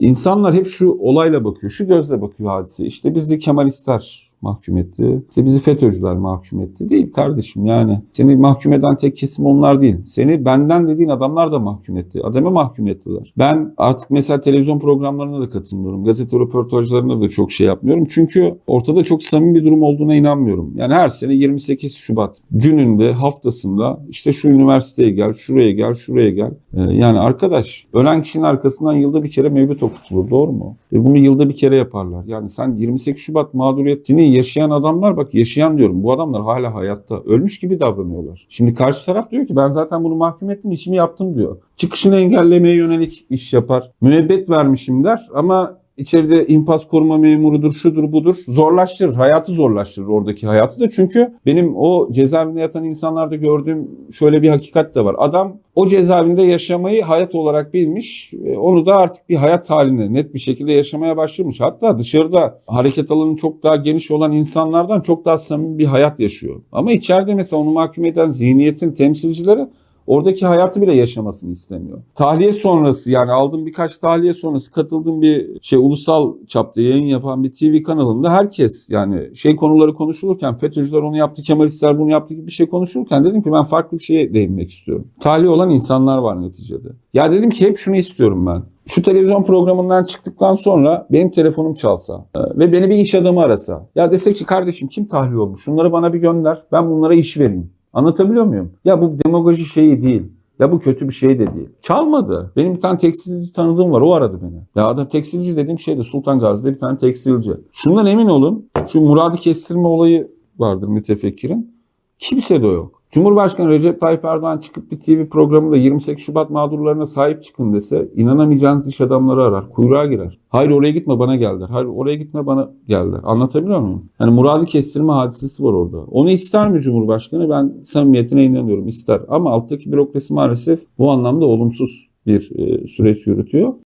İnsanlar hep şu olayla bakıyor, şu gözle bakıyor hadise. İşte bizi Kemalistler mahkum etti. İşte bizi FETÖ'cüler mahkum etti. Değil kardeşim yani. Seni mahkum eden tek kesim onlar değil. Seni benden dediğin adamlar da mahkum etti. Adamı mahkum ettiler. Ben artık mesela televizyon programlarına da katılmıyorum. Gazete röportajlarına da çok şey yapmıyorum. Çünkü ortada çok samimi bir durum olduğuna inanmıyorum. Yani her sene 28 Şubat gününde, haftasında işte şu üniversiteye gel, şuraya gel, şuraya gel. Ee, yani arkadaş ölen kişinin arkasından yılda bir kere mevlüt okutulur. Doğru mu? Ve bunu yılda bir kere yaparlar. Yani sen 28 Şubat mağduriyetini yaşayan adamlar bak yaşayan diyorum. Bu adamlar hala hayatta. Ölmüş gibi davranıyorlar. Şimdi karşı taraf diyor ki ben zaten bunu mahkum ettim işimi yaptım diyor. Çıkışını engellemeye yönelik iş yapar. Müebbet vermişim der ama içeride infaz koruma memurudur, şudur budur zorlaştırır. Hayatı zorlaştırır oradaki hayatı da. Çünkü benim o cezaevinde yatan insanlarda gördüğüm şöyle bir hakikat de var. Adam o cezaevinde yaşamayı hayat olarak bilmiş. e, Onu da artık bir hayat haline net bir şekilde yaşamaya başlamış. Hatta dışarıda hareket alanı çok daha geniş olan insanlardan çok daha samimi bir hayat yaşıyor. Ama içeride mesela onu mahkum eden zihniyetin temsilcileri oradaki hayatı bile yaşamasını istemiyor. Tahliye sonrası yani aldığım birkaç tahliye sonrası katıldığım bir şey ulusal çapta yayın yapan bir TV kanalında herkes yani şey konuları konuşulurken FETÖ'cüler onu yaptı, Kemalistler bunu yaptı gibi bir şey konuşulurken dedim ki ben farklı bir şeye değinmek istiyorum. Tahliye olan insanlar var neticede. Ya dedim ki hep şunu istiyorum ben. Şu televizyon programından çıktıktan sonra benim telefonum çalsa e, ve beni bir iş adamı arasa. Ya dese ki kardeşim kim tahliye olmuş? Şunları bana bir gönder. Ben bunlara iş vereyim. Anlatabiliyor muyum? Ya bu demagoji şeyi değil. Ya bu kötü bir şey de değil. Çalmadı. Benim bir tane tekstilci tanıdığım var. O aradı beni. Ya adam tekstilci dediğim şey de Sultan Gazi'de bir tane tekstilci. Şundan emin olun. Şu muradı kestirme olayı vardır mütefekkirin. Kimse de yok. Cumhurbaşkanı Recep Tayyip Erdoğan çıkıp bir TV programında 28 Şubat mağdurlarına sahip çıkın dese inanamayacağınız iş adamları arar. Kuyruğa girer. Hayır oraya gitme bana gel der. Hayır oraya gitme bana gel der. Anlatabiliyor muyum? Yani muradı kestirme hadisesi var orada. Onu ister mi Cumhurbaşkanı? Ben samimiyetine inanıyorum. ister. Ama alttaki bürokrasi maalesef bu anlamda olumsuz bir e, süreç yürütüyor.